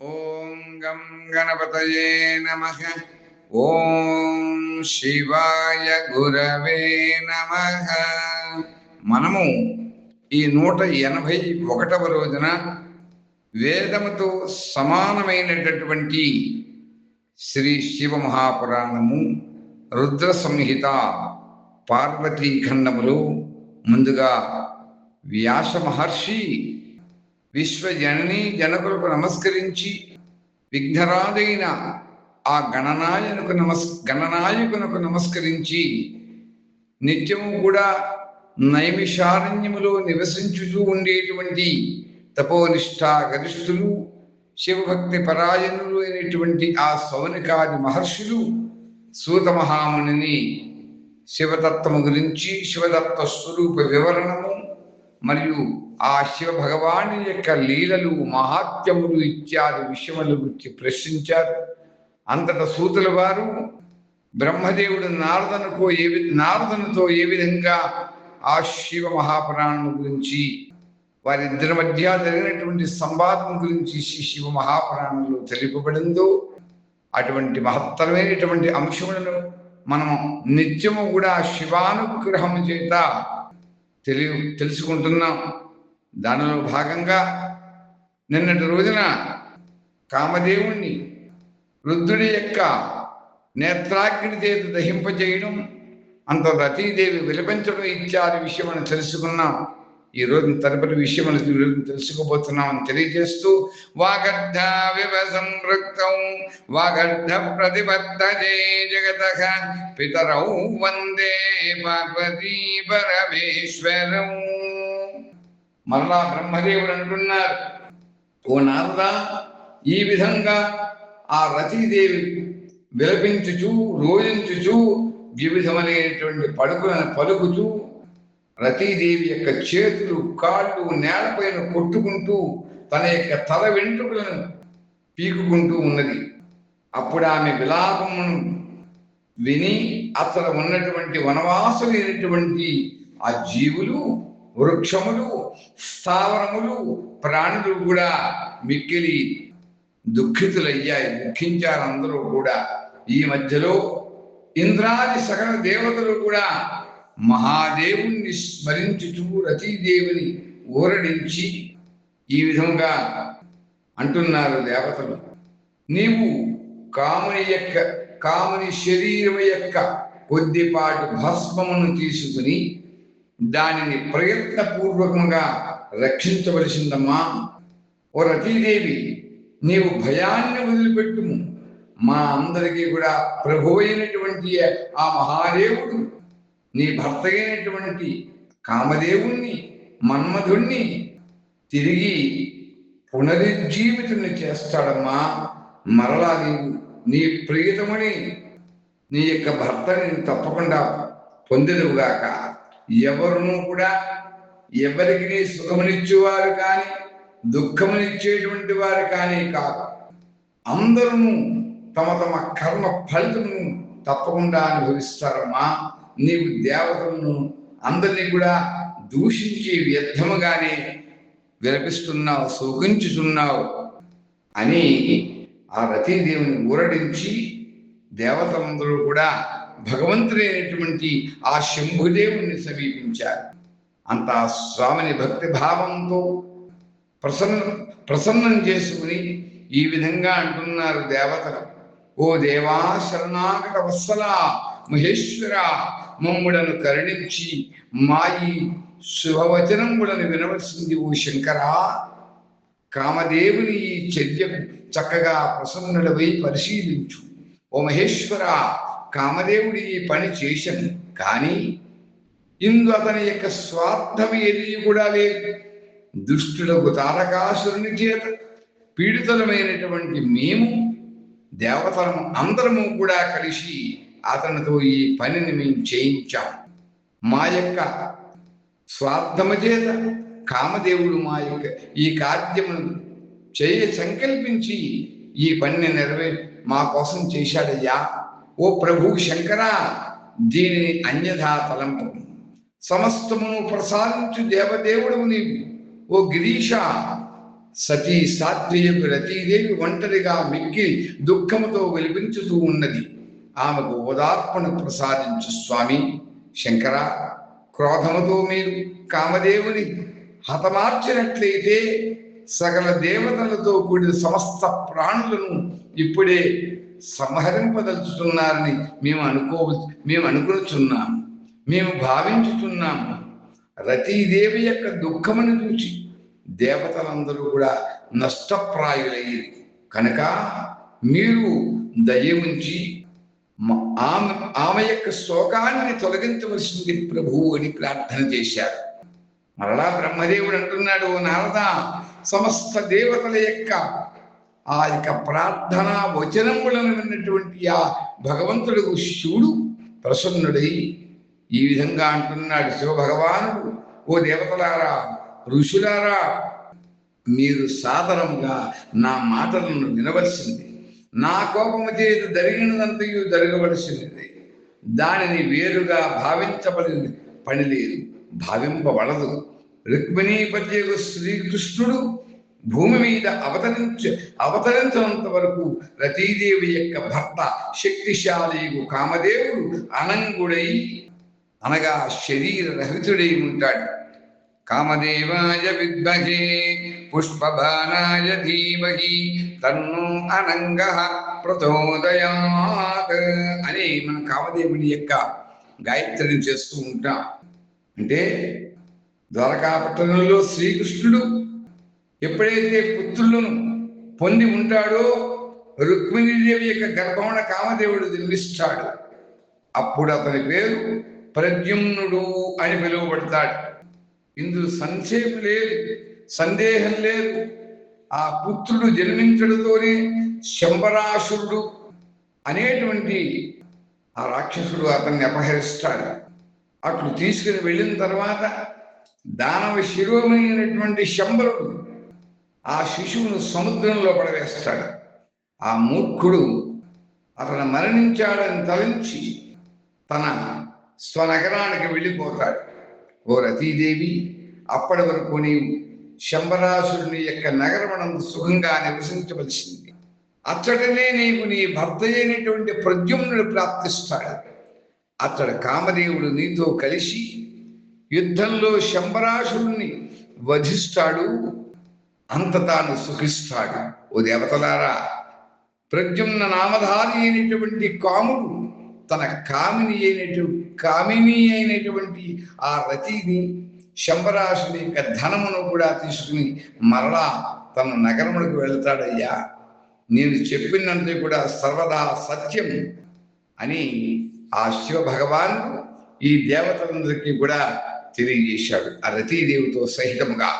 ఓం గం గణపతయే నమ. ఓం శివాయ గురవే నమ. మనము ఈ నూట ఎనభై ఒకటవ రోజున వేదముతో సమానమైనటువంటి శ్రీ శివ మహాపురాణము రుద్ర సంహిత పార్వతీ ఖండములు ముందుగా వ్యాస మహర్షి విశ్వజనని జనకులకు నమస్కరించి విఘ్నరాజైన ఆ గణనాయకునకు నమస్ గణనాయకునకు నమస్కరించి నిత్యము కూడా నైమిషారణ్యములో నివసించుతూ ఉండేటువంటి తపోనిష్ఠా గరిష్ఠులు శివభక్తి పరాయణులు అయినటువంటి ఆ సౌనికాది మహర్షులు సూత మహామునిని శివతత్వము గురించి శివతత్వ స్వరూప వివరణము మరియు ఆ శివ భగవాని యొక్క లీలలు మహాత్యములు ఇత్యాది విషయముల గురించి ప్రశ్నించారు. అంతట సూతుల వారు బ్రహ్మదేవుడు నారదనుకో ఏ నారదనుతో ఏ విధంగా ఆ శివ మహాపురాణం గురించి వారిద్దరి మధ్య జరిగినటువంటి సంవాదం గురించి శ్రీ శివ మహాపురాణంలో తెలుపబడిందో అటువంటి మహత్తరమైనటువంటి అంశములను మనము నిత్యము కూడా శివానుగ్రహం చేత తెలి తెలుసుకుంటున్నాం. దానిలో భాగంగా నిన్నటి రోజున కామదేవుణ్ణి రుద్రుడి యొక్క నేత్రాగ్ని చేత దహింపజేయడం అంత రతీదేవి విలపించడం ఇత్యాది విషయం అని తెలుసుకున్నాం. ఈ రోజు తదుపరి విషయం మనం ఈ తెలుసుకోబోతున్నామని తెలియజేస్తూ వాగర్ధ వివ సంవృక్తం వాగర్ధ ప్రతిబద్ధజే జగత పితరౌ వందే పార్వతీ పరమేశ్వరం. మరలా బ్రహ్మదేవుడు అంటున్నారు ఓ నారద ఈ విధంగా ఆ రతీదేవి విలపించుచు రోజించుచు వివిధమైనటువంటి పలుకులను పలుకుచూ రతీదేవి యొక్క చేతులు కాళ్ళు నేలపైన కొట్టుకుంటూ తన యొక్క తల వెంట్రుకలను పీకుకుంటూ ఉన్నది. అప్పుడు ఆమె విలాపమును విని అతను ఉన్నటువంటి వనవాసులైనటువంటి ఆ జీవులు వృక్షములు స్థావరములు ప్రాణులు కూడా మిక్కిలి దుఃఖితులయ్యాయి. దుఃఖించారు అందరూ కూడా. ఈ మధ్యలో ఇంద్రాది సకల దేవతలు కూడా మహాదేవుణ్ణి స్మరించుచూ రతీదేవిని ఊరడించి ఈ విధంగా అంటున్నారు దేవతలు. నీవు కాముని యొక్క కాముని శరీరం యొక్క కొద్దిపాటి భస్మమును తీసుకుని దానిని ప్రయత్నపూర్వకంగా రక్షించవలసిందమ్మా. ఓ రతీదేవి నీవు భయాన్ని వదిలిపెట్టుము. మా అందరికీ కూడా ప్రభు అయినటువంటి ఆ మహాదేవుడు నీ భర్త అయినటువంటి కామదేవుణ్ణి మన్మధుణ్ణి తిరిగి పునరుజ్జీవితుని చేస్తాడమ్మా. మరలా నీవు నీ ప్రియతముని నీ యొక్క భర్తని తప్పకుండా పొందెదువుగాక. ఎవరును కూడా ఎవరికి నీ సుఖమునిచ్చేవారు కానీ దుఃఖమునిచ్చేటువంటి వారు కానీ కాదు. అందరూ తమ తమ కర్మ ఫలితము తప్పకుండా అనుభవిస్తారమ్మా. నీవు దేవతలను అందరినీ కూడా దూషించి వ్యర్థముగానే విలపిస్తున్నావు శోకించుచున్నావు అని ఆ రతీదేవిని ఊరడించి దేవతలందరూ కూడా భగవంతుడైనటువంటి ఆ శంభుదేవుని సమీపించారు. అంత స్వామిని భక్తి భావంతో ప్రసన్న ప్రసన్నం చేసుకుని ఈ విధంగా అంటున్నారు దేవతలు. ఓ దేవా శరణాగత వత్సల మహేశ్వర మమ్ముడను కరుణించి మాయి శుభవచనములను వినవలసింది ఓ శంకరా. కామదేవుని ఈ చర్యకు చక్కగా ప్రసన్నుడవై పరిశీలించు. ఓ మహేశ్వర కామదేవుడి ఈ పని చేశను కానీ ఇందు అతని యొక్క స్వార్థం ఏది కూడా లేదు. దుష్టులకు తారకాసురుని చేత పీడితులమైనటువంటి మేము దేవతలము అందరము కూడా కలిసి అతనితో ఈ పనిని మేము చేయించాం. మా యొక్క స్వార్థము చేత కామదేవుడు మా యొక్క ఈ కార్యమును చేయ సంకల్పించి ఈ పనిని నెరవే మా కోసం చేశాడయ్యా. ఓ ప్రభు శంకర దీనిని అన్యథా తలంపు. సమస్తమును ప్రసాదించు దేవదేవుడు నీవు. ఓ గిరీష సతీ సాత్వియకు రతీదేవి ఒంటరిగా మిక్కి దుఃఖముతో వెలిపించుతూ ఉన్నది? ఆమెకు ఓదార్పణ ప్రసాదించు స్వామి. శంకర క్రోధముతో మీరు కామదేవుని హతమార్చినట్లయితే సకల దేవతలతో కూడిన సమస్త ప్రాణులను ఇప్పుడే సంహరింపదలుచుతున్నారని మేము అనుకో మేము అనుకునుచున్నాము మేము భావించుతున్నాము రతీదేవి యొక్క దుఃఖమును చూచి దేవతలందరూ కూడా నష్టప్రాయులయ్యారు కనుక మీరు దయ ఉంచి ఆమె ఆమె యొక్క శోకాన్ని తొలగించవలసింది ప్రభువు అని ప్రార్థన చేశారు. మరలా బ్రహ్మదేవుడు అంటున్నాడు "ఓ నారద సమస్త దేవతల యొక్క ఆ యొక్క ప్రార్థన వచనములను విన్నటువంటి ఆ భగవంతుడు శివుడు ప్రసన్నుడై ఈ విధంగా అంటున్నాడు శివ భగవానుడు ఓ దేవతలారా ఋషులారా మీరు సాదరముగా నా మాటలను వినవలసింది. నా కోపము చేత జరిగినదంతయు జరగవలసినది. దానిని వేరుగా భావించబడిన పని లేదు భావింపబడదు రుక్మిణీపత్యకు శ్రీకృష్ణుడు భూమి మీద అవతరించ అవతరించినంత వరకు రతీదేవి యొక్క భర్త శక్తిశాలి కామదేవుడు అనంగుడై అనగా శరీర రహితుడై ఉంటాడు. కామదేవాయ విద్మహే పుష్పబాణాయ ధీమహి తన్ను అనంగ ప్రచోదయాత్ అని మన కామదేవుని యొక్క గాయత్రిని చేస్తూ ఉంటాం. అంటే ద్వారకాపట్టణంలో శ్రీకృష్ణుడు ఎప్పుడైతే పుత్రులను పొంది ఉంటాడో రుక్మిణీదేవి యొక్క గర్భమున కామదేవుడు జన్మిస్తాడు. అప్పుడు అతని పేరు ప్రద్యుమ్నుడు అని పిలువబడతాడు. ఇందులో సంశయం లేదు సందేహం లేదు. ఆ పుత్రుడు జన్మించడంతోనే శంబరాసురుడు అనేటువంటి ఆ రాక్షసుడు అతన్ని అపహరిస్తాడు. అట్లు తీసుకుని వెళ్ళిన తర్వాత దానవ శిరోమైనటువంటి శంబరుడు ఆ శిశువును సముద్రంలో పడవేస్తాడు ఆ మూర్ఖుడు అతను మరణించాడని తలంచి తన స్వనగరానికి వెళ్ళిపోతాడు. ఓ రతీదేవి అప్పటి వరకు నీవు శంబరాసురుని యొక్క నగరమనందు సుఖంగా నివసించవలసింది. అతడనే నీవు నీ భర్త అయినటువంటి ప్రద్యుమ్నుడు ప్రాప్తిస్తాడు. అతడు కామదేవుడు నీతో కలిసి యుద్ధంలో శంబరాసురుణ్ణి వధిస్తాడు అంత తాను సుఖిస్తాడు. ఓ దేవతలారా ప్రద్యుమ్న నామధారి అయినటువంటి కాముడు తన కామిని అయినటువంటి కామిని అయినటువంటి ఆ రతిని శంబరాశుని యొక్క ధనమును కూడా తీసుకుని మరలా తన నగరములకు వెళ్తాడయ్యా. నేను చెప్పినంత కూడా సర్వదా సత్యం అని ఆ శివ భగవాను ఈ దేవతలందరికీ కూడా తెలియజేశాడు. ఆ రతీదేవితో సహితముగా.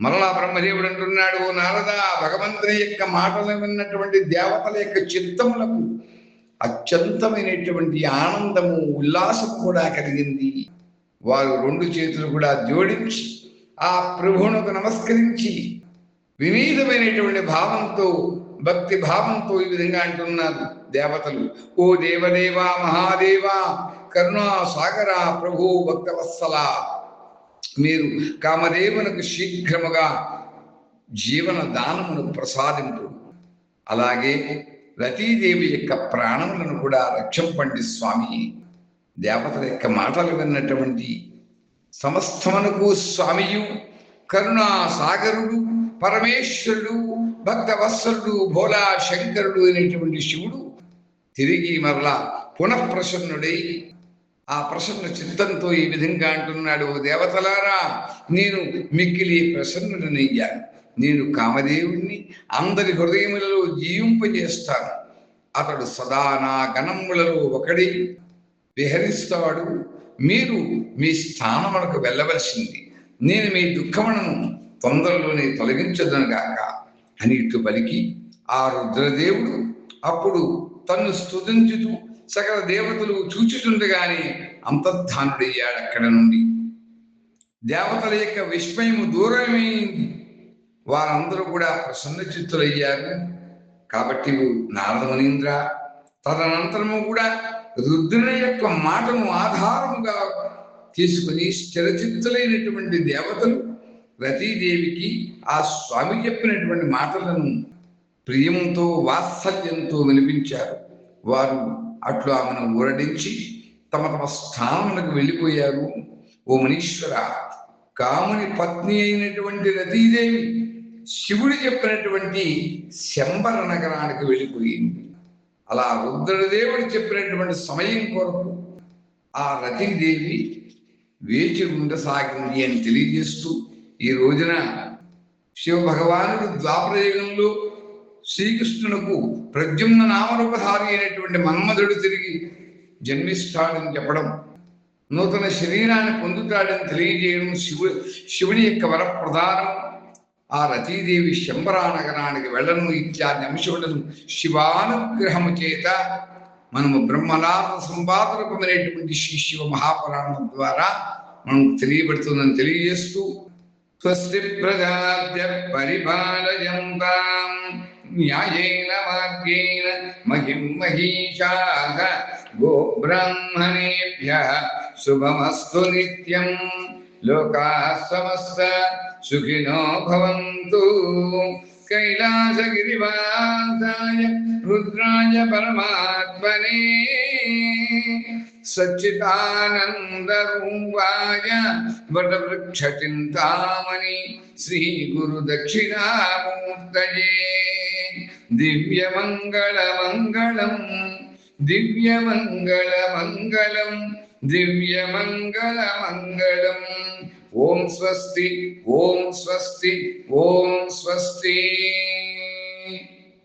మరలా బ్రహ్మదేవుడు అంటున్నాడు "ఓ నారద భగవంతుని యొక్క మాటలు విన్నటువంటి దేవతల యొక్క చిత్తములకు అత్యంతమైనటువంటి ఆనందము ఉల్లాసము కూడా కలిగింది. వారు రెండు చేతులు కూడా జోడించి ఆ ప్రభువునకు నమస్కరించి వినీతమైనటువంటి భావంతో భక్తి భావంతో ఈ విధంగా అంటున్నారు దేవతలు. ఓ దేవదేవా మహాదేవా కరుణా సాగర ప్రభు భక్తవత్సల మీరు కామదేవునకు శీఘ్రముగా జీవన దానమును ప్రసాదింపు. అలాగే రతీదేవి యొక్క ప్రాణములను కూడా రక్షింపండి స్వామి. దేవతల యొక్క మాటలు విన్నటువంటి సమస్తమునకు స్వామియు కరుణా సాగరుడు పరమేశ్వరుడు భక్తవత్సరుడు భోలా శంకరుడు అనేటువంటి శివుడు. తిరిగి మరలా పునఃప్రసన్నుడై ఆ ప్రసన్న చిత్తంతో ఈ విధంగా అంటున్నాడు "ఓ దేవతలారా నేను మిక్కిలి ప్రసన్నుడనయ్యాను. నేను కామదేవుణ్ణి అందరి హృదయములలో జీవింపజేస్తాను. అతడు సదా నా గణములలో ఒకడై. విహరిస్తాడు. మీరు మీ స్థానమునకు వెళ్ళవలసింది. నేను మీ దుఃఖములను తొందరలోనే తొలగించదనుగాక అని ఇట్లు పలికి ఆ రుద్రదేవుడు అప్పుడు తన్ను స్తుతించుతూ సకల దేవతలు చూచుచుండగానే అంతర్ధానుడయ్యాడు అక్కడ నుండి దేవతల యొక్క విస్మయము దూరమైంది. వారందరూ కూడా ప్రసన్న చిత్తులయ్యారు కాబట్టి నారద మునీంద్ర తదనంతరము కూడా రుద్రుని యొక్క మాటను ఆధారముగా తీసుకుని స్థిరచిత్తులైనటువంటి దేవతలు రతీదేవికి ఆ స్వామి చెప్పినటువంటి మాటలను ప్రియంతో వాత్సల్యంతో వినిపించారు. వారు అట్లు ఆమెను ఊరడించి తమ తమ స్థానములకు వెళ్ళిపోయారు. ఓ మనీశ్వర కాముని పత్ని అయినటువంటి రతీదేవి శివుడు చెప్పినటువంటి శంబర నగరానికి వెళ్ళిపోయింది. అలా రుద్రదేవుడు చెప్పినటువంటి సమయం కొరకు ఆ రతిదేవి వేచి ఉండసాగింది అని తెలియజేస్తూ ఈ రోజున శివ భగవానుడు ద్వాపరయుగంలో శ్రీకృష్ణునకు ప్రద్యుమ్న నామరూపధారి అయినటువంటి మన్మధుడు తిరిగి జన్మిస్తాడని చెప్పడం నూతన శరీరాన్ని పొందుతాడని తెలియజేయడం శివు శివుని యొక్క వరప్రధానం. ఆ రతీదేవి శంబరా నగరానికి వెళ్ళను ఇత్యాది అంశములను శివానుగ్రహము చేత మనము బ్రహ్మనాథ సంపాదనకమైనటువంటి శ్రీ శివ మహాపురాణం ద్వారా మనం తెలియబడుతుందని తెలియజేస్తూ స్వస్తి ప్రజాభ్య పరిపాలయంతాం న్యాయేన మార్గేణ మహిం మహిషాః గోబ్రాహ్మణేభ్య శుభమస్తు నిత్యం. లోకాः సమస్త సుఖినో భవంతు కైలాసగిరివాసాయ రుద్రాయ పరమాత్మనే సచ్చిదానందరూపాయ వటవృక్షచింతామణి శ్రీ గురు దక్షిణామూర్తయే దివ్యమంగళమంగళం దివ్యమంగళమంగళం దివ్యమంగళమంగళం ఓం స్వస్తి ఓం స్వస్తి ఓం స్వస్తి